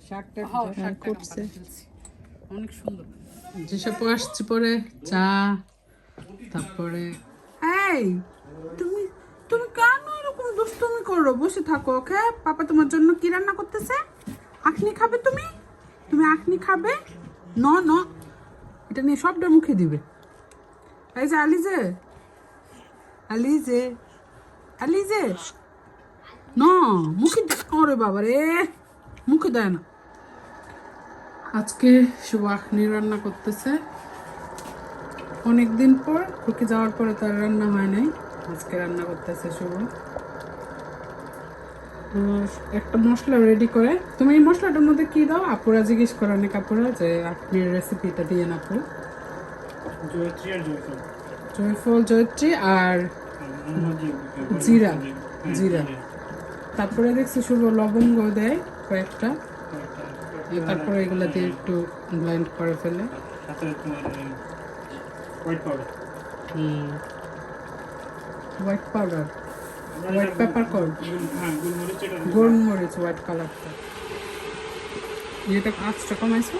শাকটা হ্যাঁ, যা- করছে। অনেক সুন্দর। যেসব আসছে পরে চা তারপরে এই তুমি তুমি কেন এরকম দুষ্টুমি করো? বসে থাকো ওকে? পাপা তোমার জন্য কি রান্না করতেছে? আখনি খাবে তুমি? তুমি আখনি খাবে? ন ন। এটা নিয়ে সবটা মুখে দিবে। এই যে আলিজে। আলিজে। আলিজে। ন মুখে ওরে বাবা রে মুখে দেয় না। আজকে আখনি রান্না করতেছে। অনেকদিন পর খুকি যাওয়ার পরে তার রান্না হয় নাই। আজকে রান্না করতেছে শুভ। একটা মশলা রেডি করে। তুমি এই মশলাটার মধ্যে কি দাও? আপুরা জিজ্ঞেস করে অনেক আপুরা যে আপনি রেসিপিটা দিয়ে না আপু। জয়ফল। জয়ত্রী আর জিরা। জিরা। তারপরে দেখছি শুভ লবঙ্গ দেয়। কয়েকটা। তারপরে এগুলা দিয়ে একটু ব্লেন্ড করে ফেলে। White powder white powder white pepper হ্যাঁ গোলমরিচ হোয়াইট কালারটা এটা আঁচটা কমাইছো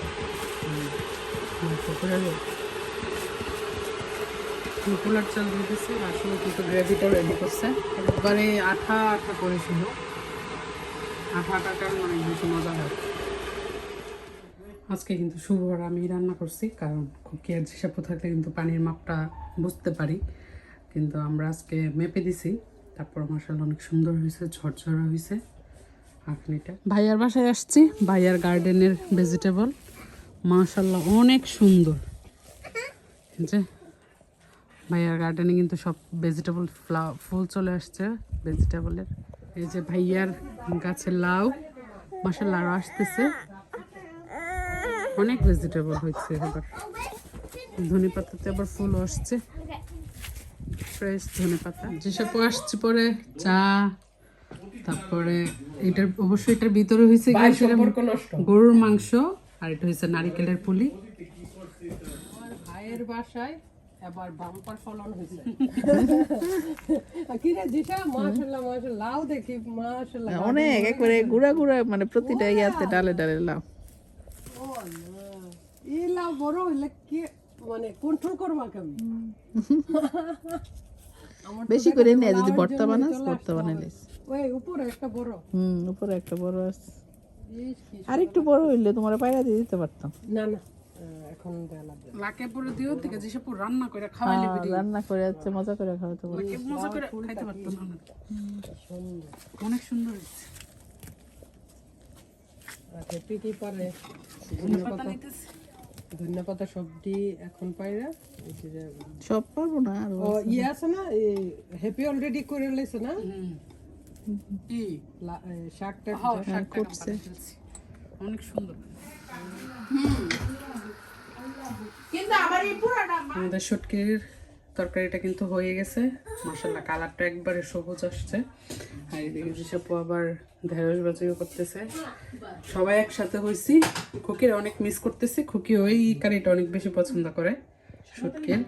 পোলার চাল দিয়ে দিচ্ছে আসলে কিন্তু গ্রেভিটা রেডি করছে। একবারে আঠা আঠা করেছিল মজা হয় আজকে কিন্তু শুভ আর আমি রান্না করছি, কারণ খুকি আর হিসাব থাকলে কিন্তু পানির মাপটা বুঝতে পারি। কিন্তু আমরা আজকে মেপে দিছি, তারপর মশাল অনেক সুন্দর হয়েছে, ঝরঝরা হয়েছে। আখনিটা ভাইয়ার বাসায় আসছি, ভাইয়ার গার্ডেনের ভেজিটেবল মাশাল্লাহ অনেক সুন্দর। যে ভাইয়ার গার্ডেনে কিন্তু সব ভেজিটেবল ফুল চলে আসছে ভেজিটেবলের এই যে ভাইয়ার গাছে লাউ মাসাল্লাহ আরও আসতেছে। অনেক ভেজিটেবল হয়েছে এবার। ধনে পাতাতে আবার ফুল আসছে। ফ্রেশ ধনে পাতা। যেসব আসছে পরে চা তারপরে এটার অবশ্যই এটার ভিতরে হয়েছে গরুর মাংস আর এটা হয়েছে নারিকেলের পুলি। ভাইয়ের বাসায় এবার বাম্পার ফলন হয়েছে লাউ দেখি মাশাআল্লাহ। অনেক একবারে গুড়া গুড়া মানে প্রতিটা ইয়াতে ডালে ডালে লাও এই লাউ বড় হইলে কি মানে কন্ট্রোল করবা কেমন? বেশি করে নিয়ে যদি ভর্তা বানাস ভর্তা বানাইলিস ওই উপরে একটা বড়। হুম উপরে একটা বড় আছে। আর একটু বড় হইলে তোমার পায়রা দিয়ে দিতে পারতাম। না না। এখন দেয়া লাগবে। না। লাকে পরে দিও থেকে যেসব রান্না করে খাওয়াইলে আর রান্না করে যাচ্ছে মজা করে খাওয়াতে বলি মজা করে খাইতে পারতাম না। অনেক সুন্দর আর হেপি পারে? পাতা সবজি এখন পাইরা সব পারব না আর ও ইয়ে আছে না হ্যাপি অলরেডি করে লাইছে না? কি? শাকটা হ্যাঁ যা- শাকটা কাঁপাতে ফেলছি। অনেক সুন্দর। আমাদের শুটকির তরকারিটা কিন্তু হয়ে গেছে। মাসাল্লাহ কালারটা একবারে সবুজ আসছে। আর এদিকে যেসব আবার ঢেঁড়স বাজিও করতেছে। সবাই একসাথে হয়েছি খুকির অনেক মিস করতেছি। খুকি ওই কারিটা অনেক বেশি পছন্দ করে, শুটকির।